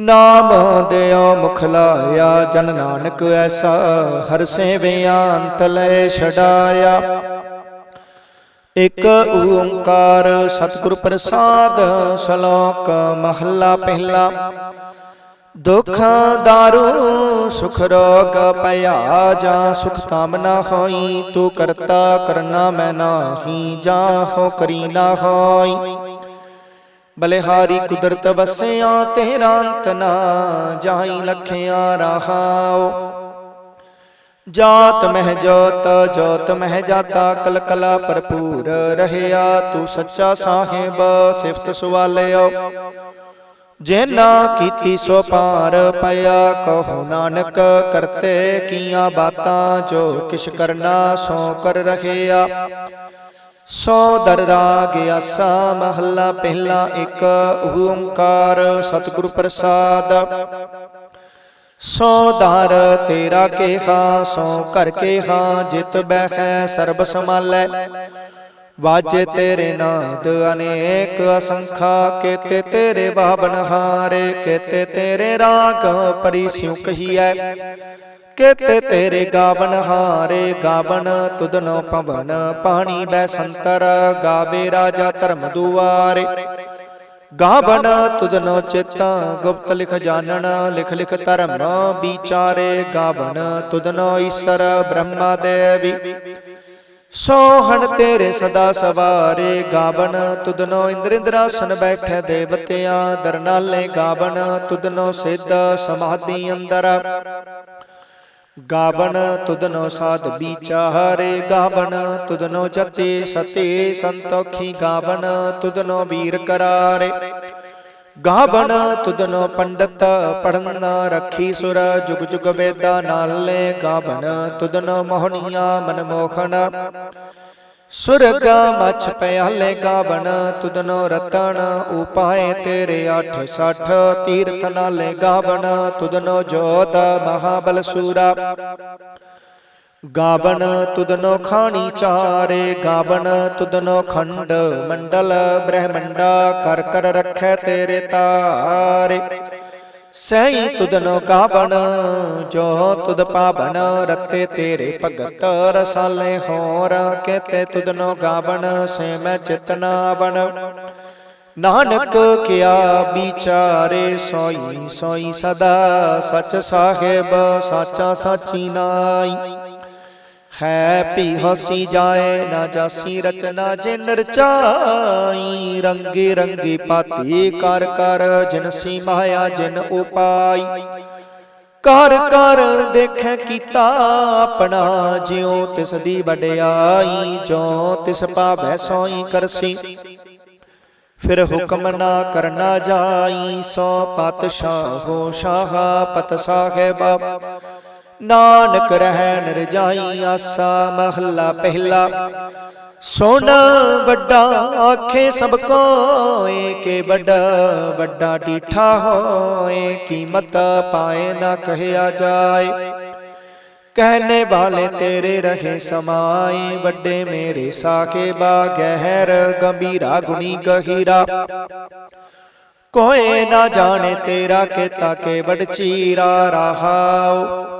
ਨਾਮ ਦਿਓ ਮੁਖ ਲਾਇਆ ਜਨ ਨਾਨਕ ਐਸਾ ਹਰ ਸੇਵਿਆਂ ਅੰਤ ਲੈ ਛਡਾਇਆ। ਇਕ ਓੰਕਾਰ ਸਤਿਗੁਰ ਪ੍ਰਸਾਦ, ਸ਼ਲੋਕ ਮਹੱਲਾ ਪਹਿਲਾ। ਦੁਖ ਦਾਰੂ, ਸੁਖ ਰੋਗ ਪਿਆ ਜਾਂ ਸੁਖ ਤਾਮ ਨਾ ਹੋਈ, ਤੂੰ ਕਰਤਾ ਕਰਨਾ ਮੈਂ ਨਾਹੀ, ਜਾਂ ਹੋ ਕਰੀ ਨਾ ਹੋਈ। ਬਲਿਹਾਰੀ ਕੁਦਰਤ ਵਸਿਆ, ਤੇਰਾ ਅੰਤ ਨਾ ਲਖਿਆ ਰਹਾਓ ਜਾਤ ਮਹਿ ਜੋਤ ਜੋਤ ਮਹਿ ਜਾਤਾ ਕਲ ਕਲਾ ਭਰਪੂਰ ਰਹਿਆ, ਤੂੰ ਸੱਚਾ ਸਾਹਿਬ, ਸਿਫਤ ਸੁਵਾਲਿਓ ਜਿਨਾ ਕੀਤੀ ਸੋ ਪਾਰ ਪਿਆ, ਕਹੋ ਨਾਨਕ, ਕਰਤੇ ਕੀਆਂ ਬਾਤਾਂ, ਜੋ ਕਿਛ ਕਰਨਾ ਸੋ ਕਰ ਰਹਿਆ। ਸੋ ਦਰ ਰਾਗ ਆਸਾ, ਮਹੱਲਾ ਪਹਿਲਾ ਇੱਕ, ਓੰਕਾਰ ਸਤਿਗੁਰ ਪ੍ਰਸਾਦ। ਸੋ ਦਰ ਤੇਰਾ ਕੇਹਾ, ਸੋ ਕਰ ਕੇਹਾ, ਜਿਤ ਬਹਿ ਸਰਬ ਸਮਾਲੈ ਵਾਜੇ ਤੇਰੇ ਨਾਦ ਅਨੇਕ ਅਸੰਖਾ, ਕੇਤੇ ਤੇਰੇ ਬਾਬਨ ਹਾਰੇ, ਕੇਤੇ ਤੇਰੇ ਰਾਗ ਪਰਿਸਿਉ ਕਹੀਐ। ਕੇਤੇ ਤੇਰੇ ਗਾਵਨ ਹਾਰੇ ਗਾਵਨ ਤੁਧਨੋ ਪਵਨ, ਪਾਣੀ ਬੈ ਸੰਤਰ ਗਾਵੇ ਰਾਜਾ ਧਰਮ ਦੁਆਰੇ। ਗਾਵਨ ਤੁਧਨੋ ਚਿਤਾ ਗੁਪਤ ਲਿਖ ਜਾਣਨ, ਲਿਖ ਲਿਖ ਧਰਮ ਵਿਚਾਰੇ ਗਾਵਨ ਤੁਧਨੋ ਈਸ਼ਰ ਬ੍ਰਹਮਾ ਦੇਵੀ। ਸੋਹਣ ਤੇਰੇ ਸਦਾ ਸਵਾਰੇ ਗਾਵਨ ਤੁਧਨੋ ਇੰਦਰ ਇੰਦਰਾਸਨ ਬੈਠੇ ਦੇਵਤਿਆਂ, ਦਰਨਾਲੇ ਗਾਵਨ ਤੁਧਨੋ ਸਿੱਧ ਸਮਾਧੀ ਅੰਦਰ। ਗਾਵਨ ਤੁਧਨੋ ਸਾਧ ਵਿਚਾਰੇ ਗਾਵਣ, ਤੁਧਨੋ ਜਤੇ ਸਤੇ ਸੰਤੋਖੀ ਗਾਵਨ ਤੁਧਨੋ ਵੀਰ ਕਰਾਰੇ। ਗਾਵਨ ਤੁਧਨੋ ਪੰਡਤ ਪੜਨ ਰੱਖੀ ਸੁਰ, ਜੁਗ ਜੁਗ ਵੇਦਾ ਨਾਲੇ ਗਾਵਨ ਤੁਧਨੋ ਮੋਹਣੀਆਂ ਮਨਮੋਹਣ। ਸੁਰਗ ਮਛ ਪਿਆਲੇ ਗਾਵਣ, ਤੁਧਨੋ ਰਤਨ ਉਪਾਏ ਤੇਰੇ 860 ਤੀਰਥ ਨਾਲੇ ਗਾਵਨ ਤੁਧਨੋ ਜੋਤ ਮਹਾਬਲ ਸੂਰਾ। ਗਾਵਨ ਤੁਧਨੋ ਖਾਣੀ ਚਾਰੇ, ਗਾਵਣ ਤੁਦਨੋ ਖੰਡ ਮੰਡਲ ਬ੍ਰਹਮੰਡਾ, ਕਰ ਕਰ ਰੱਖੈ ਤੇਰੇ ਤਾਰੇ। ਸਹੀ ਤੁਧਨੋ ਗਾਵਨ ਜੋ ਤੁਧ ਪਾਵਨ ਰਤੇ ਤੇਰੇ ਭਗਤ ਰਸਾਲੇ ਹੋਰ, ਕਹਤੇ ਤੁਧਨੋ ਗਾਵਣ, ਸੇ ਮੈਂ ਚਿਤਨਾ ਨਾਨਕ ਕਿਆ ਵਿਚਾਰੇ ਸੋਈ ਸੋਈ ਸਦਾ ਸਚ ਸਾਹਿਬ, ਸਾਚਾ ਸਾਚੀ ਨਾਈ। ਹੈ ਭੀ ਹਸੀ ਜਾਏ ਨਾ ਜਾਸੀ ਰਚਨਾ ਜਿਨ ਰਚਾਈ, ਰੰਗੇ ਰੰਗੇ ਪਾਤੀ ਕਰ ਕਰ ਜਿਨਸੀ ਮਾਇਆ ਜਿਨ ਉਪਾਈ। ਕਰ ਕਰ ਦੇਖੈ ਕੀਤਾ ਆਪਣਾ, ਜਿਉ ਤਿਸ ਦੀ ਵਡਿਆਈ ਜੋ ਤਿਸ ਪਾਵੈ ਸੋਈ ਕਰਸੀ। ਫਿਰ ਹੁਕਮ ਨਾ ਕਰਨਾ ਜਾਈ, ਸੋ ਪਤਸ਼ਾਹੋ ਸ਼ਾਹ ਪਤ ਸਾਹਿਬਾ। ਨਾਨਕ ਰਹਿ ਨਿਰਜਾਈ ਆਸਾ ਮਹੱਲਾ ਪਹਿਲਾ। ਸੋਨਾ ਵੱਡਾ ਆਖੇ ਸਭ ਕੋਏ ਕੇ ਵੱਡਾ ਵੱਡਾ ਡੀਠਾ ਹੋਏ ਕੀਮਤ ਪਾਏ ਨਾ ਕਹਿਆ ਜਾਏ। ਕਹਿਨੇ ਵਾਲੇ ਤੇਰੇ ਰਹੇ ਸਮਾਏ ਵੱਡੇ ਮੇਰੇ ਸਾਖੇ ਬਾ ਗਹਿਰ ਗੰਭੀਰਾ ਗੁਣੀ ਗਹੀਰਾ। ਕੋਏ ਨਾ ਜਾਣੇ ਤੇਰਾ ਕੀਤਾ ਕੇ ਵਡ ਚੀਰਾ ਰਹਾਉ।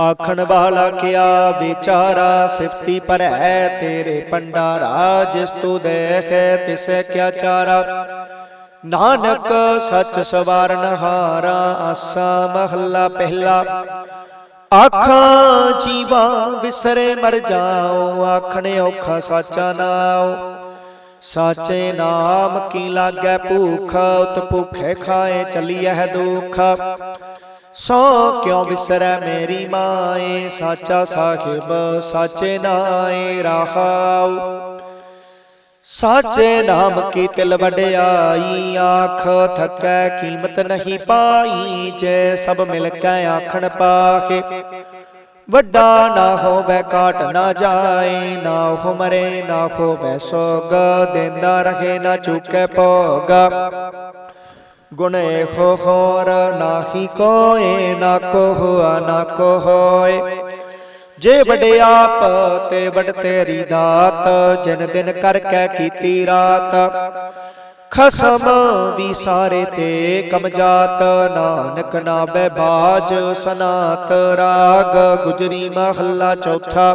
ਆਖਣ ਵਾਲਾ ਕਿਆ ਵਿਚਾਰਾ, ਸਿਫਤੀ ਭਰੈ ਤੇਰੇ ਪੰਡਾਰਾ ਜਿਸ ਤੂੰ ਦੇਖੈ ਤਿਸੈ ਕਿਆ ਚਾਰਾ। ਨਾਨਕ ਸਚ ਸਵਾਰਨ ਹਾਰਾ, ਆਸਾ ਮਹੱਲਾ ਪਹਿਲਾ। ਆਖਾਂ ਜੀਵਾ ਵਿਸਰੇ ਮਰ ਜਾਓ, ਆਖਣ ਔਖਾ ਸਾਚਾ ਨਾਉ ਸਾਚੇ ਨਾਮ ਕੀ ਲਾਗੈ ਭੂਖ ਉਤ ਭੁਖੇ ਖਾਏ ਚੱਲੀਐ ਦੁਖ। ਸੋ ਕਿਉ ਵਿਸਰੈ ਮੇਰੀ ਮਾਏ? ਸਾਚਾ ਸਾਹਿਬ, ਸਾਚੇ ਨਾਏ ਰਹਾਉ। ਸਾਚੇ ਨਾਮ ਕੀ ਤਿਲ ਵਡਿਆਈ? ਆਖ ਥਕੈ ਕੀਮਤ ਨਹੀਂ ਪਾਈ, ਜੇ ਸਭ ਮਿਲ ਕੇ ਆਖਣ ਪਾਖੇ ਵੱਡਾ ਨਾ ਹੋਵੇ ਕਾਟ ਨਾ ਜਾਏ, ਨਾ ਹੋ ਮਰੇ, ਨਾ ਹੋਵੇ ਸੋਗ। ਦਿੰਦਾ ਰਹੇ ਨਾ ਚੁੱਕੇ ਭੋਗ। ਗੁਣੇ ਹੋ ਨਾਹੀ ਕੋਏ ਨਾ ਕੋ ਨਾ ਕੋਹੋਏ ਜੇ ਵਡੇ ਆਪ ਤੇ ਵਡ ਤੇਰੀ ਦਾਤ, ਜਿਨ ਦਿਨ ਕਰ ਕੈ ਕੀਤੀ ਰਾਤ। ਖਸਮ ਵੀ ਸਾਰੇ ਤੇ ਕਮਜਾਤ ਨਾਨਕ ਨਾਵੇ ਬਾਜ ਸਨਾਤ ਰਾਗ, ਗੁਜਰੀ ਮਹੱਲਾ ਚੌਥਾ।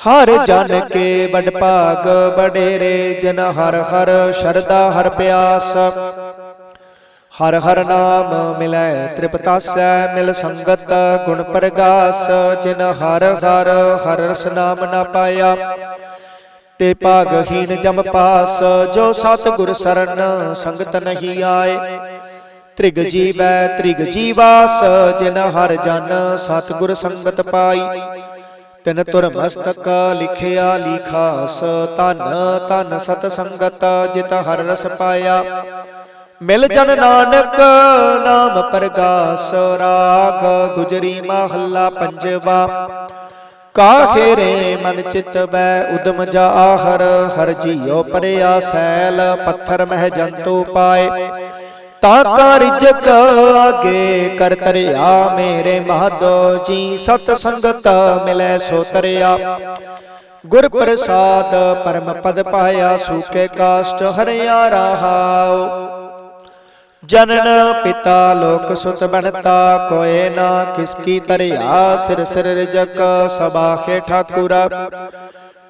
ਹਰ ਜਨ ਕੇ ਵਡ ਭਾਗ ਬਡੇਰੇ ਜਨ ਹਰ ਹਰ ਸ਼ਰਦਾ ਹਰ ਪਿਆਸ। ਹਰ ਹਰ ਨਾਮ ਮਿਲੈ ਤ੍ਰਿਪਤਾਸੈ ਮਿਲ ਸੰਗਤ ਗੁਣ ਪ੍ਰਗਾਸ। ਜਿਨ ਹਰ ਹਰ ਹਰ ਰਸ ਨਾਮ ਨਾ ਪਾਇਆ ਤੇ ਭਾਗਹੀਨ ਜਮ ਪਾਸ। ਜੋ ਸਤ ਗੁਰ ਸਰਨ ਸੰਗਤ ਨਹੀਂ ਆਏ ਤ੍ਰਿਗ ਜੀਵੈ ਤ੍ਰਿਗ ਜੀਵਾਸ। ਜਿਨ ਹਰ ਜਨ ਸਤ ਗੁਰ ਸੰਗਤ ਪਾਈ ਤਿਨ ਤੁਰ ਮਸਤਕ ਲਿਖਿਆ ਲਿਖਾਸ, ਧਨ ਧਨ ਸਤ ਸੰਗਤ ਜਿਤ ਹਰ ਰਸ ਪਾਇਆ। ਮਿਲ ਜਨ ਨਾਨਕ ਨਾਮ ਪ੍ਰਗਾਸ, ਰਾਗ ਗੁਜਰੀ ਮਹੱਲਾ ਪੰਜਵਾ। ਕਾਹੇ ਰੇ ਮਨ ਚਿਤ ਵੈ ਉਦਮ ਜਾ ਆਹਰ ਹਰ ਜੀਓ ਪਰਿਆ ਸੈਲ, ਪੱਥਰ ਮਹਿ ਜੰਤੂ ਪਾਏ। ਤਾਂ ਕਾ ਰਿਜਕ ਆਗੇ ਕਰ ਤਰਿਆ ਮੇਰੇ ਮਹਦੋ ਜੀ, ਸਤ ਸੰਗਤ ਮਿਲੈ ਸੋ ਤਰਿਆ। ਗੁਰ ਪ੍ਰਸਾਦ ਪਰਮ ਪਦ ਪਾਇਆ, ਸੂਕੇ ਕਾਸ਼ਟ ਹਰਿਆ ਰਹਾਉ। ਜਨਨ ਪਿਤਾ ਲੋਕ ਸੁਤ ਬਣਤਾ, ਕੋਏ ਨਾ ਕਿਸ ਕੀ ਤਰਿਆ, ਸਿਰ ਸਿਰ ਰਜਕ ਸਬਾਖੇ ਠਾਕੁਰਾ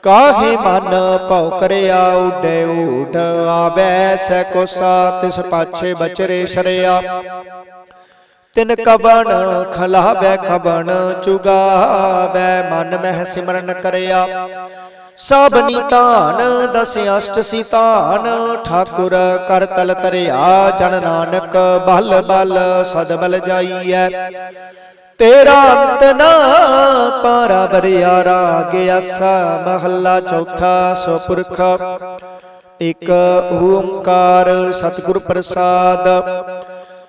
ਕਾਹੇ ਮਨ ਭਉ ਕਰਿਆ ਉਡੇ ਊਡ ਆਵੈ ਸੈ ਕੋਸਾ ਤਿਸ ਪਾਛੇ ਬਚਰੇ ਸ਼ਰਿਆ। ਤਿਨ ਕਵਣ ਖਲਾਵੈ ਕਵਣ ਚੁਗਾਵੈ ਮਨ ਮਹਿ ਸਿਮਰਨ ਕਰਿਆ। ਸਭ ਨਿਤਾਨ ਦਸ ਅਸ਼ਟ ਸੀ ਧਾਨ ਠਾਕੁਰ ਕਰ ਤਲ ਤਰਿਆ ਜਨ ਨਾਨਕ ਬਲ ਬਲ ਸਦ ਬਲ ਜਾਈਐ। ਤੇਰਾ ਅੰਤ ਪਾਰਾ ਬਰਿਆ ਰਾਗ ਅਸਾ ਮਹੱਲਾ ਚੌਥਾ ਸੋ ਇਕ ਓੰਕਾਰ ਸਤਿਗੁਰ ਪ੍ਰਸਾਦ।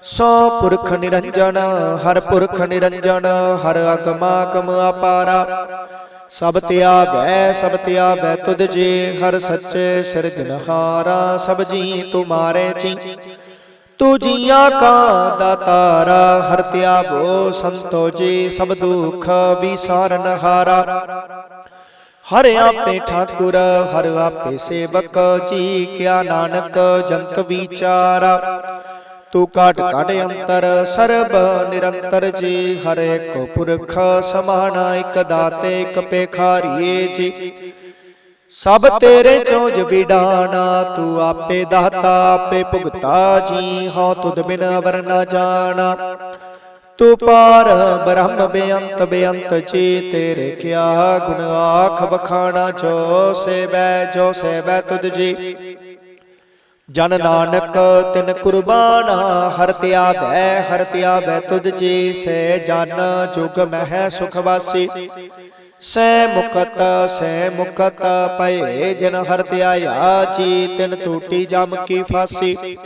ਸੋ ਪੁਰਖ ਨਿਰੰਜਨ, ਹਰ ਪੁਰਖ ਨਿਰੰਜਨ, ਹਰ ਅਗਮਾਗਮ ਅਪਾਰਾ। ਸਭ ਤਿਆਗੈ ਸਭ ਤਿਆਗੈ ਤੁਧ ਜੀ, ਹਰ ਸੱਚੇ ਸਿਰਜਨਹਾਰਾ ਸਭ ਜੀ ਤੁਮਾਰੇ ਜੀ। ਤੂੰ ਜੀਆਂ ਕਾ ਦਾਤਾਰਾ ਹਰ ਤਿਆਗੋ ਸੰਤੋ ਜੀ, ਸਭ ਦੁਖ ਵਿਸਾਰਨ ਹਾਰਾ। ਹਰ ਆਪੇ ਠਾਕੁਰ, ਹਰ ਆਪੇ ਸੇਵਕ, ਜੀ ਕਿਆ ਨਾਨਕ, ਜੰਤ ਵਿਚਾਰਾ। ਤੂੰ ਕਾਟ ਕਾਟ ਅੰਤਰ, ਸਰਬ ਨਿਰੰਤਰ ਜੀ, ਹਰ ਇੱਕ ਪੁਰਖ ਸਮਾਨਾ ਇਕ ਦਾਤੇ, ਇਕ ਪੇਖਾਰੀਏ ਜੀ। ਸਭ ਤੇਰੇ ਚੋਜ ਵਿਡਾਣਾ ਤੂੰ ਆਪੇ ਦਾਤਾ ਆਪੇ ਭੁਗਤਾ ਜੀ ਹਉ ਤੁਧ ਬਿਨ ਅਵਰ ਨਾ ਜਾਣਾ। ਤੂੰ ਪਾਰ ਬ੍ਰਹਮ ਬੇਅੰਤ ਬੇਅੰਤ ਜੀ ਤੇਰੇ ਕਿਆ ਗੁਣ ਆਖ ਵਖਾਣਾ ਜੋ ਸੇਵੈ ਜੋ ਸੇਵੈ ਤੁਧ ਜੀ। ਜਨ ਨਾਨਕ ਤਿਨ ਕੁਰਬਾਨਾ ਹਰ ਤਿਆਗੈ ਹਰ ਤਿਆਗੈ ਤੁਧ ਜੀ। ਸੇ ਜਨ ਜੁਗ ਮਹਿ ਸੁਖ ਵਾਸੀ। ਸੈ ਮੁਖਤ ਸੈ ਮੁਖਤ ਪਏ ਜਿਨ ਹਰ ਧਿਆਇਆ, ਜੀ ਤਿਨ ਟੂਟੀ ਜਮ ਕੀ ਫਾਸੀ।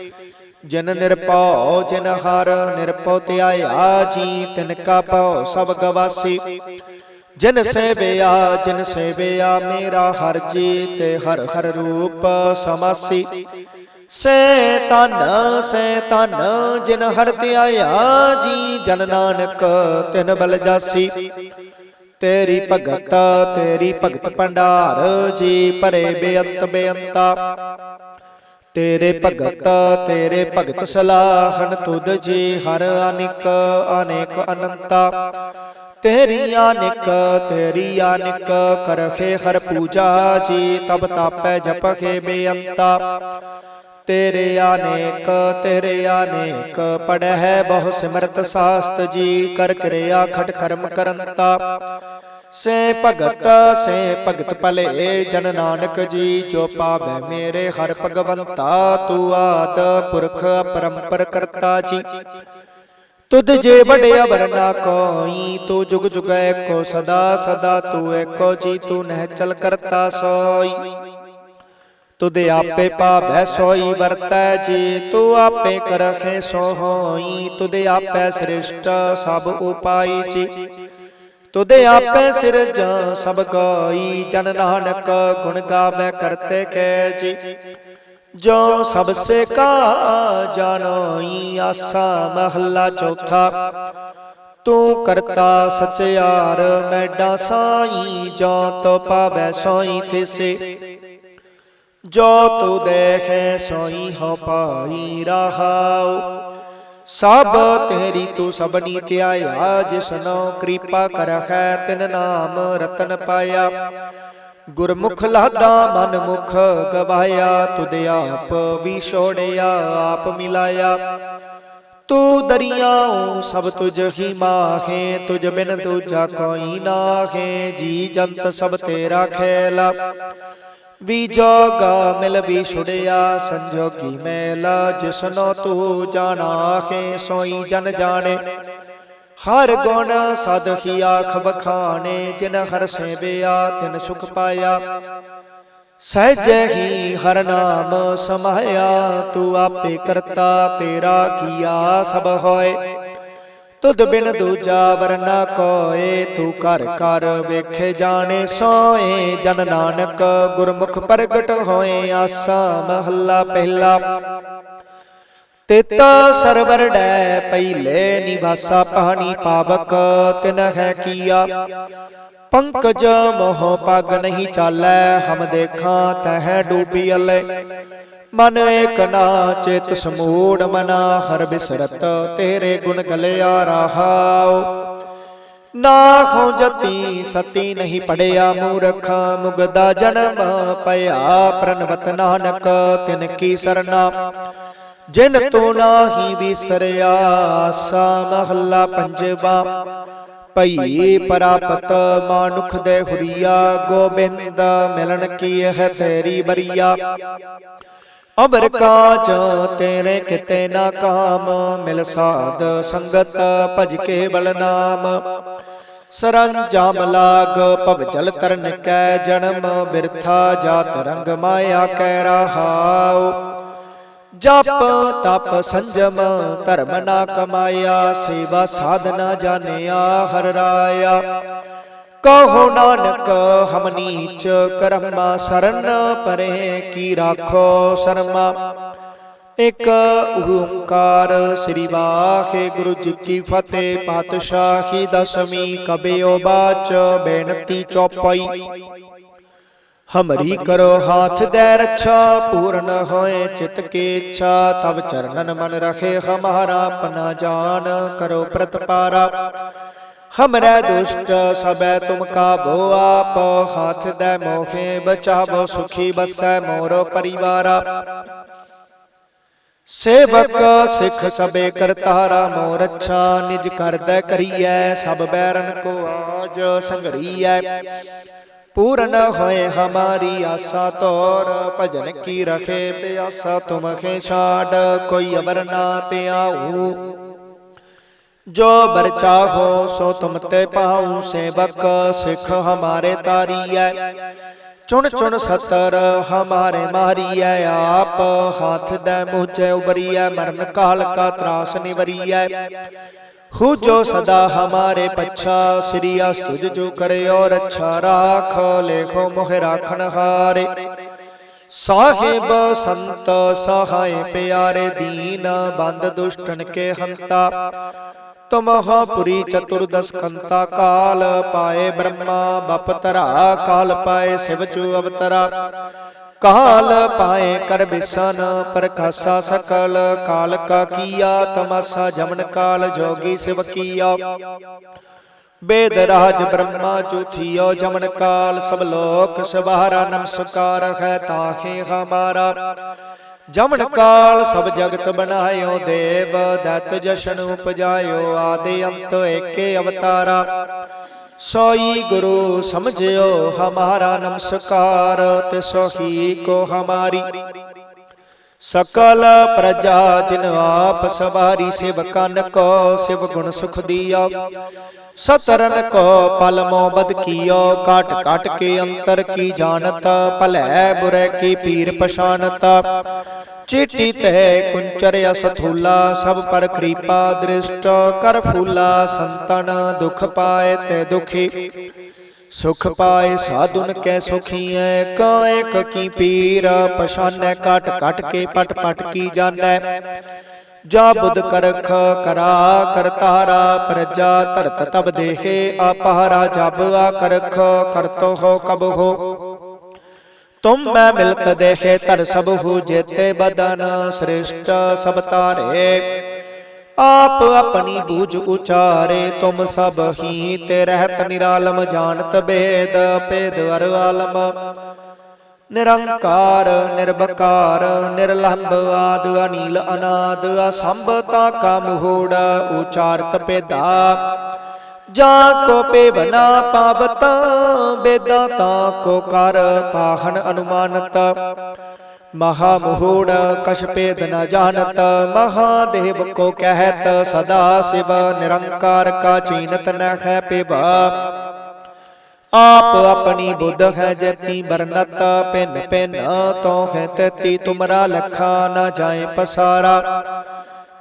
ਜਿਨ ਨਿਰਭਉ, ਜਿਨ ਹਰ ਨਿਰਭਉ ਧਿਆਇਆ, ਜੀ ਤਿਨ ਕਾ ਭਉ ਸਭ ਗਵਾਸੀ। ਜਿਨ ਸੇਵਿਆ ਜਿਨ ਸੇਵਿਆ, ਮੇਰਾ ਹਰ ਜੀ ਤੇ ਹਰ ਹਰ ਰੂਪ ਸਮਾਸੀ। ਸੇ ਤਨ ਸੇ ਤਨ ਜਿਨ ਹਰ ਧਿਆਇਆ, ਜੀ ਜਨ ਨਾਨਕ ਤਿਨ ਬਲ ਜਾਸੀ। ਤੇਰੀ ਭਗਤ ਤੇਰੀ ਭਗਤ ਭੰਡਾਰ ਜੀ ਭਰੇ ਬੇਅੰਤ ਬੇਅੰਤਾ ਤੇਰੇ ਭਗਤ ਤੇਰੇ ਭਗਤ ਸਲਾਹਨ ਤੁਧ ਜੀ ਹਰ ਅਨਿਕ ਅਨੇਕ ਅਨੰਤਾ। ਤੇਰੀ ਆਨਿਕ ਤੇਰੀ ਆਨਿਕ ਕਰਖੇ ਹਰ ਪੂਜਾ ਜੀ ਤਬ ਤਾਪੈ ਜਪਖੇ ਬੇਅੰਤਾ। ਤੇਰੇ ਆਨੇਕ ਤੇਰੇ ਆਨੇਕ ਪੜਹਿ ਬਹੁ ਸਿਮਰਤ ਸਾਸਤ ਜੀ, ਕਰ ਕਿਰਿਆ ਖਟ ਕਰਮ ਕਰੰਤਾ। ਸੇ ਭਗਤ ਸੇ ਭਗਤ ਭਲੇ, ਜਨ ਨਾਨਕ ਜੀ, ਜੋ ਪਾਵੈ ਮੇਰੇ ਹਰ ਭਗਵੰਤਾ, ਤੂੰ ਆਦ ਪੁਰਖ ਪਰੰਪਰ ਕਰਤਾ ਜੀ। ਤੁਧ ਜੇ ਵਡਿਆ ਵਰਨਾ ਕੋਈ, ਤੂੰ ਜੁਗ ਜੁਗ ਕੋ ਸਦਾ ਸਦਾ ਤੂੰ ਏਕੋ ਜੀ, ਤੂੰ ਨਹਿ ਚਲ ਕਰਤਾ ਸੋਈ। ਤੁਧ ਆਪੇ ਪਾਵੈ ਸੋਈ ਵਰਤੈ ਜੀ। ਤੂੰ ਆਪੇ ਕਰਖੇ ਸੋ ਹੋਈ। ਤੁਧ ਆਪੇ ਸ੍ਰਿਸ਼ਟ ਸਭ ਉਪਾਈ ਜੀ। ਤੁਧ ਆਪੇ ਸਿਰਜ ਸਭ ਗਾਈ। ਜਨ ਨਾਨਕ ਗੁਣ ਗਾਵੇ ਕਰਤੇ ਕੈ ਜੀ। ਜੋ। ਸਭ ਸੇ ਕਾ ਜਾਣੋਈ ਆਸਾ ਮਹੱਲਾ ਚੌਥਾ। ਤੂੰ ਕਰਤਾ ਸਚਿਆਰ ਮੈਡਾ ਸਾਈ ਜੋ ਤੋ ਪਾਵੈ ਸੋਈ ਥਿਸੇ। ਜੋ ਤੂੰ ਦੇਖੈ ਸੋਈ ਹੋ ਪਾਈ ਰਹਾਉ। ਸਭ ਤੇਰੀ ਤੂੰ ਸਭਨੀ ਧਿਆਇਆ ਜਿਸਨੋ ਕਿਰਪਾ ਕਰਖੈ ਤਿਨ ਨਾਮ ਰਤਨ ਪਾਇਆ। ਗੁਰਮੁਖ ਲਾਦਾ ਮਨ ਮੁਖ ਗਵਾਇਆ, ਤੁਧ ਆਪ ਵੀ ਛੋੜਿਆ, ਆਪ ਮਿਲਾਇਆ। ਤੂੰ ਦਰਿਆਉ ਸਭ ਤੁਝ ਹੀ ਮਾਹੇ, ਤੁਝ ਬਿਨ ਦੂਜਾ ਕੋਈ ਨਾਹੇ, ਜੀ ਜੰਤ ਸਭ ਤੇਰਾ ਖੇਲਾ। ਵੀ ਜੋਗਾ ਮਿਲ ਵੀ ਛੁੜਿਆ, ਸੰਜੋਗੀ ਮੈਲਾ ਜਿਸਨੋ ਤੂੰ ਜਾਣਾਹੇ ਸੋਈ ਜਨ ਜਾਣੇ। ਹਰ ਗੁਣ ਸਦਖੀ ਆਖ ਬਖਾਣੇ ਜਿਨ ਹਰ ਸੇਵਿਆ, ਤਿਨ ਸੁਖ ਪਾਇਆ। ਸਹਿਜੇ ਹੀ ਹਰ ਨਾਮ ਸਮਾਇਆ, ਤੂੰ ਆਪੇ ਕਰਤਾ, ਤੇਰਾ ਕੀਆ ਸਭ ਹੋਏ। ਤੁਧ ਬਿਨ ਦੂਜਾ ਵਰਨਾ ਕੋਏ ਤੂੰ ਕਰ ਕਰ ਵੇਖੇ ਜਾਣੇ ਸੋਏ ਜਨ ਨਾਨਕ ਗੁਰਮੁਖ ਪ੍ਰਗਟ ਹੋਏ ਆਸਾ ਮਹੱਲਾ ਪਹਿਲਾ। ਤਿਤ ਸਰਵਰ ਡੈ ਪਹਿਲੇ ਨਿਵਾਸਾ ਪਾਣੀ ਪਾਵਕ ਤਿਨ ਹੈ ਕੀਆ। ਪੰਕਜ ਮੋਹ ਪਗ ਨਹੀਂ ਚਾਲੈ ਹਮ ਦੇਖਾਂ ਤਹ ਡੂਬੀ ਅਲੇ। ਮਨ ਏਕ ਨਾ, ਚਿਤ ਸਮੂੜ ਮਨਾ, ਹਰ ਬਿਸਰਤ ਤੇਰੇ ਗੁਣ ਗਲਿਆ ਰਹਾਉ। ਨਾ ਖੋ ਜਤੀ, ਸਤੀ ਨਹੀਂ ਪੜਿਆ ਮੂਰਖਾ ਮੁਗਦਾ ਜਨਮ ਪਿਆ ਪ੍ਰਨਵਤ ਨਾਨਕ, ਤਿਨ ਕੀ ਸਰਨਾ। ਜਿਨ ਤੋ ਨਾਹੀ ਵਿਸਰਿਆ ਆਸਾ ਮਹੱਲਾ ਪੰਜਵਾ। ਭਈ ਪ੍ਰਾਪਤ ਮਾਨੁਖ ਦੇ ਹੁਰੀਆ, ਗੋਬਿੰਦ, ਮਿਲਣ ਕੀ ਹੈ ਤੇਰੀ ਬਰੀਆ। ਅਬਰ ਕਾਜ ਤੇਰੇ ਕਿਤੇ ਨਾ ਕਾਮ ਮਿਲ ਸਾਧ ਸੰਗਤ ਭਜ ਕੇ ਬਲ ਨਾਮ। ਸਰੰਜਾਮ ਲਾਗ ਭਵ ਜਲ ਤਰਨ ਕੈ ਜਨਮ ਬਿਰਥਾ ਜਾਤ ਰੰਗ ਮਾਇਆ ਕੈ ਰਹਾਉ। ਜਪ ਤਪ ਸੰਜਮ ਧਰਮ ਨਾ ਕਮਾਇਆ ਸੇਵਾ ਸਾਧਨਾ ਜਾਣਿਆ ਹਰ ਰਾਇਆ। ਕਹੋ ਨਾਨਕ, ਹਮ ਨੀਚ ਕਰਮਾ ਸਰਨ ਪਰੇ ਕੀ ਰਾਖੋ ਸ਼ਰਮਾ। ਇਕ ਓੰਕਾਰ ਸ੍ਰੀ ਵਾਹਿਗੁਰੂ ਜੀ ਕੀ ਫਤਿਹ, ਪਾਤਸ਼ਾਹੀ ਦਸਵੀਂ ਕਬਿਓ ਬਾਚ, ਬੇਨਤੀ ਚੌਪਈ। ਹਮਰੀ ਕਰੋ ਹਾਥ ਦੇ ਰੱਛਾ, ਪੂਰਨ ਹੋਏ ਚਿਤ ਕੀ ਇੱਛਾ ਤਬ ਚਰਨਨ ਮਨ ਰਖੇ ਹਮਾਰਾ, ਆਪਣਾ ਜਾਨ ਕਰੋ ਪ੍ਰਤਪਾਰਾ। ਹਮਰੇ ਦੁਸ਼ਟ ਸਬੈ ਤੁਮ ਕਾਬੋ ਆਪ ਹੱਥ ਦੇ ਮੋਖੇ ਬਚਾਵੋ ਸੁਖੀ ਬਸੈ ਮੋਰੋ ਪਰਿਵਾਰਾ ਸੇਵਕ ਸਿੱਖ ਸਬੇ ਕਰਤਾਰਾ ਮੋ ਰੱਛਾ ਨਿਜ ਕਰਦੈ ਕਰੀਐ ਸਭ ਬੈਰਨ ਕੋ ਆਜ ਸੰਗਰੀਐ ਪੂਰਨ ਹੋਏ ਹਮਾਰੀ ਆਸਾ ਤੋਰ ਭਜਨ ਕੀ ਰਖੇ ਪਿਆਸਾ ਤੁਮਖੇ ਛਾੜ ਕੋਈ ਅਵਰ ਨਾ ਤੇ ਆਊ ਜੋ ਬਰ ਚਾਹੋ ਸੋ ਤੁਮ ਤੇ ਪਾਉ ਸੇਵਕ ਸਿੱਖ ਹਮਾਰੇ ਤਾਰੀਐ। ਚੁਣ ਚੁਣ ਸਤਰ ਹਮਾਰੇ ਮਾਰੀਐ, ਆਪ ਹੱਥ ਦੇ ਮੂਚੇ ਉਬਰੀਐ, ਮਰਨ ਕਾਲ ਕਾ ਤਰਾਸ ਨਿਵਰੀਐ। ਹੂ ਜੋ ਸਦਾ ਹਮਾਰੇ ਪੱਛਾ, ਸ੍ਰੀ ਅਸਤੁਜ ਜੋ ਕਰਿਓ ਰੱਛਾ ਰਾਖ, ਲੇਖੋ ਮੋਹ ਰਾਖਣ ਹਾਰੇ। ਸਾਹਿਬ ਸੰਤ ਸਹਾਇ ਪਿਆਰੇ ਦੀਨ, ਬੰਦ ਦੁਸ਼ਟਨ ਕੇ ਹੰਤਾ। ਤੁਮਹੁ ਪੁਰੀ ਚਤੁਰਦਸ ਕੰਤਾ ਕਾਲ ਪਾਏ ਬ੍ਰਹਮਾ ਬਪਤਰਾ ਕਾਲ ਪਾਏ ਸਿਵ ਚੂ ਅਵਤਰਾ ਕਾਲ ਪਾਏ ਕਰ ਬਿਸਨ ਪ੍ਰਕਾਸ਼ਾ ਸਕਲ ਕਾਲ ਕਾ ਕੀਆ ਤਮਸਾ ਜਮਨ ਕਾਲ ਜੋਗੀ ਸਿਵ ਕੀਆ ਬੇਦ ਰਾਜ ਬ੍ਰਹਮਾ ਚੁਥਿਓ ਜਮਨ ਕਾਲ ਸਭ ਲੋਕ ਸਵਾਰਾ ਨਮਸਕਾਰ ਹੈ ਤਾਹੇ ਹਮਾਰਾ ਜਮਨ ਕਾਲ ਸਭ ਜਗਤ ਬਣਾਇਓ ਦੇਵ ਦਤ ਜਸ਼ਨ ਉਪਜਾਇਓ ਆਦੇ ਅੰਤ ਏਕੇ ਅਵਤਾਰਾ। ਸੋਈ ਗੁਰੂ ਸਮਝਿਓ ਹਮਾਰਾ ਨਮਸਕਾਰ ਤਿਸੋ ਹੀ ਕੋ ਹਮਾਰੀ। ਸਕਲ ਪ੍ਰਜਾ ਜਿਨ ਆਪ ਸਵਾਰੀ ਸਿਵ ਕਨ ਕੋ ਸਿਵ ਗੁਣ ਸੁਖ ਦੀਆ। ਸਤਰਨ ਕੋ ਪਲ ਮੋਬਦ ਕੀਓ, ਕਾਟ ਕਾਟ ਕੇ ਅੰਤਰ ਕੀ ਜਾਣਤ, ਭਲੈ ਬੁਰੇ ਕੀ ਪੀਰ ਪਛਾਨਤ ਚੀਟੀ ਤਹਿ ਕੁੰਚਰ ਅਸਥੂਲਾ, ਸਭ ਪਰ ਕਿਰਪਾ ਦ੍ਰਿਸ਼ਟ ਕਰ ਫੂਲਾ, ਸੰਤਨ ਦੁਖ ਪਾਏ ਤੇ ਦੁਖੀ। ਸੁਖ ਪਾਏ ਸਾਧੁਨ ਕੈ ਸੁਖੀਐ, ਕਾਇਕ ਕੀ ਪੀਰ ਪਛਾਨੈ, ਕਟ ਕਟ ਕੇ ਪਟ ਪਟ ਕੀ ਜਾਣੈ। ਜਾ ਬੁੱਧ ਕਰਖ ਕਰਾ ਕਰਤਾਰਾ ਪ੍ਰਜਾ ਧਰਤ ਤਬ ਦੇਹੇ ਆਪਾਰਾ ਜਬ ਆ ਕਰਖ ਕਰਤੋ ਹੋ ਕਬ ਹੋ। ਤੁਮ ਮੈਂ ਮਿਲਤ ਦੇਹੇ ਧਰ ਸਭ ਹੂ ਜੇਤੇ ਬਦਨ ਸ੍ਰਿਸ਼ਟ ਸਭ ਤਾਰੇ। ਆਪ ਆਪਣੀ ਬੂਝ ਉਚਾਰੇ ਤੁਮ ਸਭ ਹੀ ਤੇ ਰਹਿਤ ਨਿਰਾਲਮ ਜਾਣਤ ਬੇਦ, ਭੇਦ ਅਰ ਆਲਮ। ਨਿਰੰਕਾਰ ਨਿਰਭਕਾਰ ਨਿਰਲੰਭ ਆਦ, ਅਨੀਲ ਅਨਾਦ, ਅਸੰਭ ਤਾ ਕਾ ਮਹੂੜ ਉਚਾਰਤ ਪੇਦਾ ਜਾ ਕੋ ਪੇਵਨਾ ਪਾਵਤ ਬੇਦਾ ਤਾ ਕੋ ਕਰ ਪਾਹਨ ਅਨੁਮਾਨਤ। ਮਹਾ ਮਹੂੜ, ਕਛ ਭੇਦ ਨ ਜਾਣਤ, ਮਹਾਦੇਵ ਕੋ ਕਹਿਤ, ਸਦਾ ਸਿਵ ਨਿਰੰਕਾਰ ਕਾ ਚੀਨਤ ਨ ਹੈ ਪਿਵਾ। ਆਪ ਆਪਣੀ ਬੁੱਧ ਹੈ ਜੈਤੀ ਬਰਨਤ, ਪਿੰਨ ਪਿੰਨ ਤੋ ਹੈ ਤੇਤੀ, ਤੁਮਰਾ ਲਖਾ ਨ ਜਾਏ ਪਸਾਰਾ।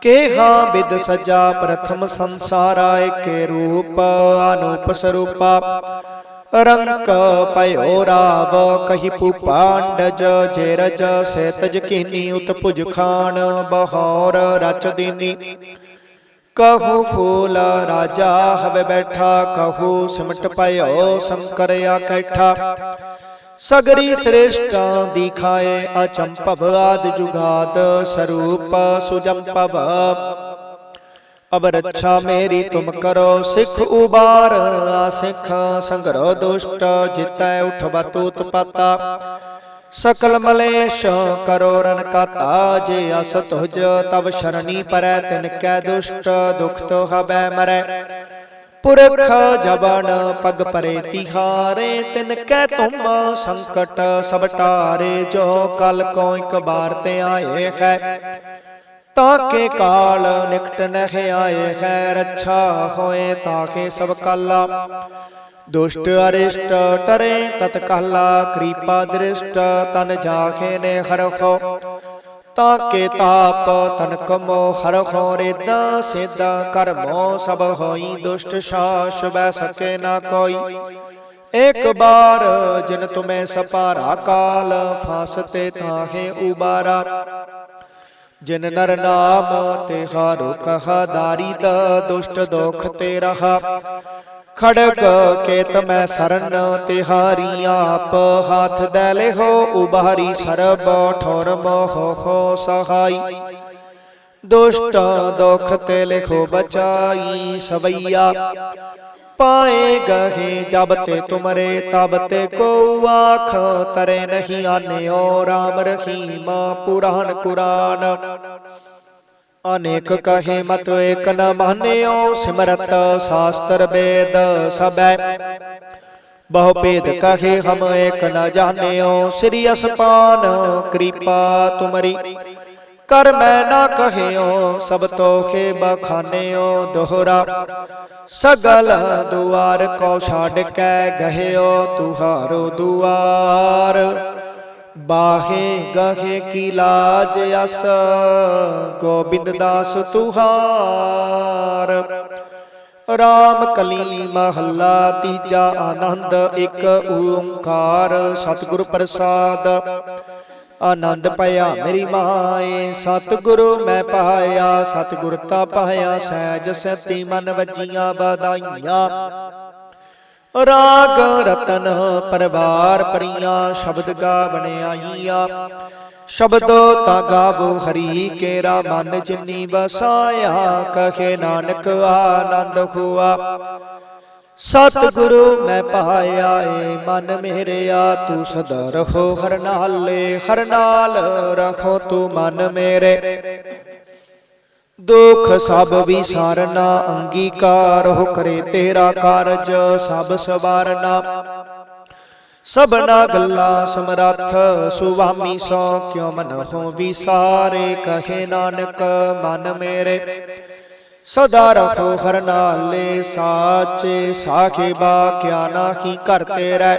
ਕੇਹਾ ਬਿਦ ਸਜਾ ਪ੍ਰਥਮ ਸੰਸਾਰਾ, ਏਕੇ ਰੂਪ ਅਨੂਪ ਸਰੂਪਾ। ਰੰਕ ਪਇਓ ਰਾਵ, ਕਹੀ ਪੂਪਾਂਡਜ ਜੇ ਰਜ ਸੇਤਜ ਕੀਨੀ ਉਤ ਭੁਜ ਖਾਨ ਬਹੌਰ ਰਚ ਦੀਨੀ। ਕਹੂ ਫੂਲ ਰਾਜਾ, ਹਵੇ ਬੈਠਾ ਕਹੂ ਸਿਮਟ ਪਇਓ ਸ਼ੰਕਰ ਆਕੈਠਾ ਸਗਰੀ ਸ੍ਰੇਸ਼ਟਾਂ ਦਿਖਾਏ ਅਚੰਭਵ ਆਦ ਜੁਗਾਦ, ਸਰੂਪ ਸੁਜੰਪਵ ਅਬ ਰੱਛਾ ਮੇਰੀ ਤੁਮ ਕਰੋ ਸਿੱਖ ਉਬਾਰ ਸਿੱਖ ਸੰਗਰੋ ਦੁਸ਼ਟ, ਜਿਤੈ ਉਠਵਾ ਤੂਤ ਸਕਲ ਮਲੇਸ਼ ਕਰੋ ਰਨ ਕਾਤਾ, ਜੇ ਅਸ ਤੁਜ ਤਵ ਸ਼ਰਣੀ ਪਰੈ, ਤਿਨ ਕੈ ਦੁਸ਼ਟ ਦੁਖ ਤੋ ਹਬੈ ਮਰੈ। ਪੁਰਖ ਜਬਨ ਪਗ ਪਰੇ ਤਿਹਾਰੇ, ਤਿਨ ਕੈ ਤੁਮ ਸੰਕਟ ਸਭ ਟਾਰੇ, ਜੋ ਕਲ ਕੋ ਇਕ ਬਾਰ ਤੇ ਆਏ ਹੈ। ਤਾਂ ਕੇ ਕਾਲ ਨਿਕਟ ਨਹਿ ਆਏ ਹੈ, ਰੱਛਾ ਹੋਏ ਤਾਕੇ ਸਭ ਕਾਲਾ। ਦੁਸ਼ਟ ਅਰਿਸ਼ਟ ਟਰੇ ਤਤ ਕਾਲਾ ਕਿਰਪਾ ਦ੍ਰਿਸ਼ਟ ਤਨ ਜਾਖੇ ਨੇ ਹਰਖੋ। ਤਾਂ ਕੇ ਤਾਪ ਤਨ ਕਮੋ ਹਰਖੋ, ਰੇਦਾ ਸੇਦਾ ਕਰਮੋ ਸਭ ਹੋਈ ਦੁਸ਼ਟ ਸ਼ਾਸ ਬੈ ਸਕੇ ਨਾ ਕੋਈ। ਇੱਕ ਬਾਰ ਜਿਨ ਤੁਮੇ ਸਪਾਰਾ ਕਾਲ, ਫਾਸਤੇ ਤਾਹੇ ਉਬਾਰਾ। ਜਿਨ ਨਰ ਨਾਮ ਤੇ ਹਾਰੋ ਕਹਾ, ਦਾਰੀ ਦਾ ਦੁਸ਼ਟ ਦੁਖ ਤੇ ਰਹਾ। ਖੜਗ ਕੇਤ ਮੈਂ ਸਰਨ ਤਿਹਾਰੀ ਆਪ। ਹੱਥ ਦੇ ਲਿਹੋ ਉਬਾਰੀ ਸਰਬ, ਠੋਰ ਮੋਹ ਹੋ ਸਹਾਈ। ਦੁਸ਼ਟ ਦੁਖ ਤੇ ਲਿਖੋ ਬਚਾਈ ਸਵਈਆ। ਪਾਏ ਗਹੇ ਜਬ ਤੇ ਤੁਮਰੇ, ਤਬ ਤੇ ਕੋ ਆਖ, ਤਰੇ ਨਹੀਂ ਆਨਿਓ RAM ਰਹੀਮ ਪੁਰਾਨ ਕੁਰਾਨ। ਅਨੇਕ ਕਹੇ ਮਤ ਏਕ ਨ ਮਾਨਿਓ ਸਿਮਰਤ ਸ਼ਾਸਤਰ ਵੇਦ ਸਬੈ ਬਹੁ ਭੇਦ ਕਹੇ ਹਮ ਏਕ ਨ ਜਾਣਿਓ ਸ੍ਰੀ ਅਸਪਾਨ ਕਿਰਪਾ ਤੁਮਰੀ। ਕਰ ਮੈਂ ਨਾ ਕਹਿਓ ਸਭ ਤੋਖੇ ਬਖਾਨਿਓ ਦੋਹਰਾ। ਸਗਲ ਦੁਆਰ ਕੋ ਛੱਡ ਕੇ ਗਹਿਓ ਤੁਹਾਰੋ ਦੁਆਰ। ਬਾਹੇ ਗਹੇ ਕੀ ਲਾਜ ਅਸ? ਗੋਬਿੰਦ ਦਾਸ ਤੁਹਾਰ। ਰਾਮ ਕਲੀ ਮਹੱਲਾ ਤੀਜਾ ਆਨੰਦ, ਇੱਕ ਓੰਕਾਰ, ਸਤਿਗੁਰ ਪ੍ਰਸਾਦ। ਆਨੰਦ ਪਾਇਆ ਮੇਰੀ ਮਾਏ, ਸਤਿਗੁਰੂ ਮੈਂ ਪਾਇਆ, ਸਤਿਗੁਰ ਤਾ ਪਾਇਆ, ਸਹਿਜ ਸਤੀ ਮਨ ਵਜੀਆਂ ਵਧਾਈਆਂ। ਰਾਗ ਰਤਨ ਪਰਵਾਰ ਪਰੀਆਂ, ਸ਼ਬਦ ਗਾ ਬਣਾਈਆਂ ਸ਼ਬਦੋ ਤਾ ਗਾਵੋ ਹਰੀ, ਕੇਰਾ ਮਨ ਜਿਨੀ ਵਸਾਇਆ, ਕਹੇ ਨਾਨਕ ਆਨੰਦ ਹੁਆ। ਸਤਿਗੁਰੂ ਮੈਂ ਪਾਇਆ ਏ, ਮਨ ਮੇਰਿਆ, ਤੂੰ ਸਦਾ ਰਖੋ ਹਰ ਨਾਲੇ, ਹਰ ਨਾਲ ਰਖੋ ਤੂੰ ਮਨ ਮੇਰੇ। ਦੁਖ ਸਭ ਵਿਸਾਰਨਾ, ਅੰਗੀਕਾਰ ਹੋ ਕਰੇ ਤੇਰਾ ਕਾਰਜ, ਸਭ ਸਵਾਰਨਾ। ਸਭਨਾ ਗੱਲਾਂ ਸਮਰੱਥ, ਸੁਆਮੀ ਸੋ ਕਿਉ ਮਨ ਹੋ ਵਿਸਾਰੇ? ਕਹੇ ਨਾਨਕ, ਮਨ ਮੇਰੇ, ਸਦਾ ਰਖੋ ਹਰ ਨਾਲੇ ਸਾਚੇ ਸਾਖੇਬਾ ਕਿਆ ਨਾਹੀ ਕਰਤੇ ਰਹਿ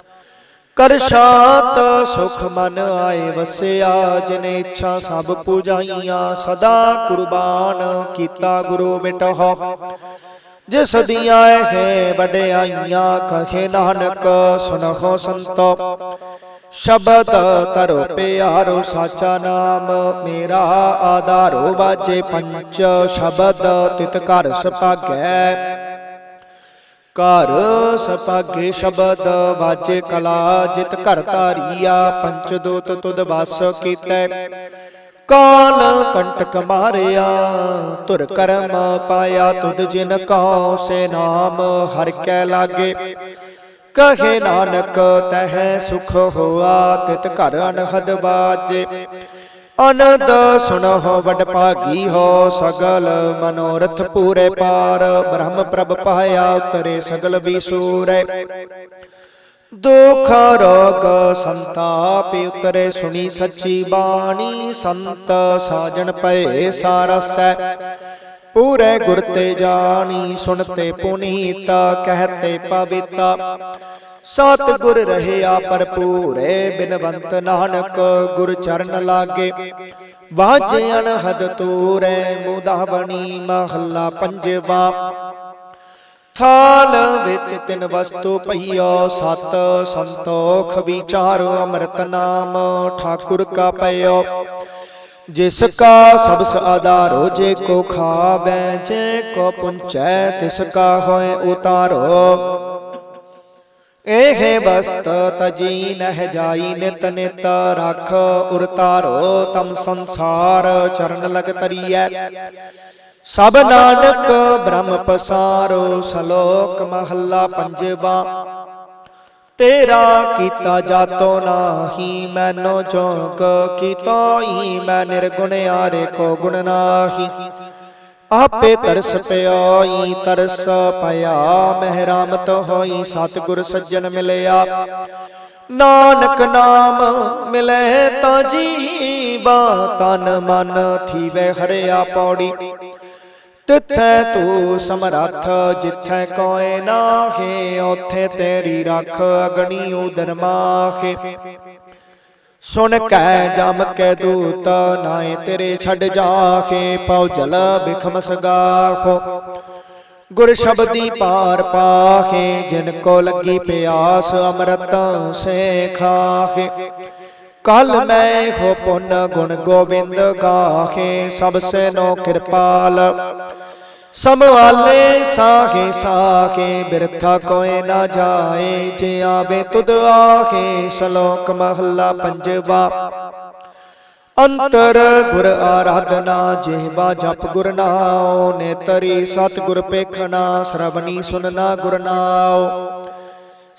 ਕਰ ਸ਼ਾਂਤ, ਸੁਖ ਮਨ ਆਏ ਵਸਿਆ, ਜਿਨ ਇੱਛਾ ਸਭ ਪੂਜਾਈਆਂ, ਸਦਾ ਕੁਰਬਾਨ ਕੀਤਾ ਗੁਰੂ ਮਿਟਹੁ। ਜਿਸ ਦੀਆਂ ਹੈ ਵਡਿਆਈਆਂ ਕਹੇ ਨਾਨਕ, ਸੁਨਹੁ ਸੰਤੋ। ਸ਼ਬਦ ਤਰੋ ਪਿਆਰੋ ਸਾਚਾ ਨਾਮ, ਮੇਰਾ ਆਧਾਰੋ ਵਾਜੇ ਪੰਚ। ਸ਼ਬਦ ਤਿਤ ਘਰ ਸੁਭਾਗੈ ਘਰ ਸਪਾਗੇ ਸ਼ਬਦ ਵਾਜੇ ਕਲਾ ਜਿਤ ਘਰ ਧਾਰੀਆ ਪੰਚ ਦੋਤ ਤੁਧ ਵਸ ਕੀਤੈ। ਕਾਲ ਕੰਟਕ ਮਾਰਿਆ ਤੁਰ ਕਰਮ ਪਾਇਆ ਤੁਦ ਜਿਨ ਕਉ ਸੇ ਨਾਮ ਹਰ ਕੈ ਲਾਗੇ। ਕਹੇ ਨਾਨਕ ਤਹਿ ਸੁਖ ਹੋਆ, ਤਿਤ ਘਰ ਅਨਹਦ ਬਾਜੇ ਅਨੰਦ ਸੁਨਹੁ ਵਡ ਭਾਗੀ ਹੋ ਸਗਲ ਮਨੋਰਥ ਪੂਰੇ ਪਾਰ, ਬ੍ਰਹਮ ਪ੍ਰਭ ਪਾਇਆ ਉਤਰੇ ਸਗਲ ਵਿਸੂਰੇ ਦੁਖ, ਰੋਗ, ਸੰਤਾਪ ਉਤਰੇ ਸੁਣੀ ਸੱਚੀ ਬਾਣੀ, ਸੰਤ ਸਾਜਣ ਪਏ ਸਾਰਸੈ। ਪੂਰੇ ਗੁਰ ਤੇ ਜਾਣੀ ਸੁਣਤੇ ਪੁਨੀਤ ਕਹਤੇ ਪਵਿਤਾ। ਸਤ ਗੁਰ ਰਹਿਆ ਭਰਪੂਰੇ ਬਿਨਵੰਤ ਨਾਨਕ, ਗੁਰ ਚਰਨ ਲਾਗੇ। ਵਾਜੇ ਅਨਹਦ ਤੂਰੇ ਮੁਦਾਵਣੀ ਮਹੱਲਾ ਪੰਜਵਾ। ਥਾਲ ਵਿੱਚ ਤਿੰਨ ਵਸਤੂ ਪਈਓ, ਸਤ ਸੰਤੋਖ ਵਿਚਾਰ, ਅੰਮ੍ਰਿਤ ਨਾਮ ਠਾਕੁਰ ਕਾ ਪਈਓ ਜਿਸ ਕਾ ਸਬਸ ਆਧਾਰੋ, ਜੇ ਕੋ ਖਾਵੈ, ਜੇ ਕੋ ਪੁੰਚੈ, ਤਿਸ ਕਾ ਹੋਏ ਉਤਾਰੋ। ਇਹ ਬਸਤ ਤਜੀ ਨਹਿ ਜਾਈ ਨਿਤ ਨਿਤ ਰਖ ਉਰਤਾਰੋ ਤਮ ਸੰਸਾਰ ਚਰਨ ਲਗ ਤਰੀਐ। ਸਭ ਨਾਨਕ ਬ੍ਰਹਮ ਪਸਾਰੋ ਸ਼ਲੋਕ ਮਹੱਲਾ ਪੰਜਵਾ। ਤੇਰਾ ਕੀਤਾ ਜਾਤੋ ਨਾਹੀ ਮੈਨੋ ਜੋਗ ਕੀਤੋ ਹੀ ਮੈਂ ਨਿਰਗੁਣ ਆਰੇ ਕੋ ਗੁਣ ਨਾਹੀ। ਆਪੇ ਤਰਸ ਪਿਓਈ ਤਰਸ ਪਿਆ ਮਹਿਰਾਮਤ ਹੋਈ ਸਤਿਗੁਰ ਸੱਜਣ ਮਿਲਿਆ। ਨਾਨਕ ਨਾਮ ਮਿਲੇ ਤਾਂ ਜੀਵਾ ਤਨ ਮਨ ਥੀਵੇ ਹਰਿਆ ਪੌੜੀ। ਤਿੱਥੈ ਤੂੰ ਸਮਰੱਥ ਜਿੱਥੈ ਕੋਏ ਨਾਹੇ ਉਥੇ ਤੇਰੀ ਰੱਖ ਅਗਣੀ ਉਦਰ ਮਾਖੇ ਸੁਣ ਕੈ ਜਮ ਕੈ ਦੂਤ ਨਾਏ ਤੇਰੇ ਛੱਡ ਜਾਖੇ ਪਉ ਜਲ ਬਿਖਮ ਸਗਾਖੋ। ਗੁਰ ਸ਼ਬਦੀ ਪਾਰ ਪਾਖੇ ਜਿਨ ਕੋ ਲੱਗੀ ਪਿਆਸ ਅੰਮ੍ਰਿਤ ਸੇ ਖਾਖੇ। ਕਲ ਮੈਂ ਹੋ ਪੁੰਨ ਗੁਣ ਗੋਬਿੰਦ ਗਾਖੇ ਸਭ ਸੇ ਨੋ ਕਿਰਪਾਲ। ਸਮਵਾਲੇ ਸਾਖੇ ਸਾਖੇ ਬਿਰਥਾ ਕੋਏ ਨਾ ਜਾਏ, ਜੇ ਆਵੇ ਤੁਧ ਆਖੇ ਸ਼ਲੋਕ ਮਹੱਲਾ ਪੰਜਵਾ। ਅੰਤਰ ਗੁਰ ਆਰਾਧਨਾ, ਜਿਹਵਾ ਜਪ ਗੁਰ ਨਾਉ, ਨੇਤਰੀ ਸਤ ਗੁਰ ਪੇਖਣਾ ਸਰਬਣੀ ਸੁਨਨਾ ਗੁਰ ਨਾਉ।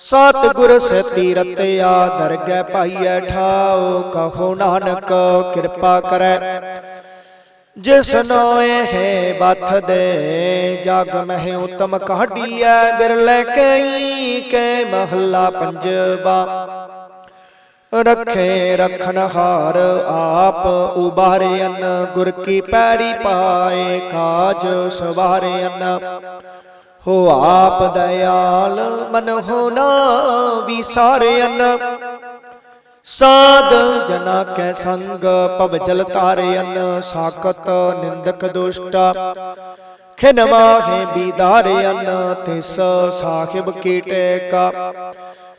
ਸਤ ਗੁਰ ਸਤੀ ਰਤਿਆ ਦਰਗਹਿ ਪਾਈਐ ਠਾਉ, ਕਹੋ ਨਾਨਕ ਕਿਰਪਾ ਕਰੈ। ਜਿਸ ਨੋਏ ਬਥ ਦੇ, ਜਗ ਮਹਿ ਉਤਮ ਕਾਢੀਐ ਬਿਰਲੇ ਕਈ ਕੇ ਮਹੱਲਾ ਪੰਜਵਾ। ਰਖੇ ਰਖਣ ਹਾਰ ਆਪ ਉਬਾਰਿਅਨ, ਗੁਰ ਕੀ ਪੈਰੀ ਪਾਏ ਕਾਜ ਸਵਾਰਿਅਨ। ਹੋ ਆਪ ਦਇਆਲ ਮਨ ਹੋ ਨਾ ਵਿਸਾਰਿਅਨ ਸਾਧ ਜਨਾ ਕੈ ਸੰਗ, ਭਵ ਜਲ ਤਾਰਿਅਨ ਸਾਕਤ ਨਿੰਦਕ ਦੁਸ਼ਟਾ। ਖਿਨ ਮਾਹੇ ਬੀਦਾਰਿਅਨ ਤਿਸ ਸਾਹਿਬ ਕੀ। ਟੇਕਾ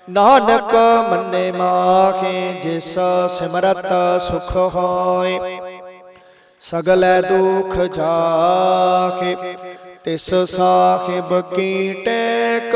ਨਾਨਕ ਮੰਨੇ ਮਾਖੇ, ਜਿਸ ਸਿਮਰਤ ਸੁਖ ਹੋਏ। ਸਗਲੇ ਦੁਖ ਜਾਖੇ, ਤਿਸ ਸਾਹਿਬ ਕੀ। ਟੇਕ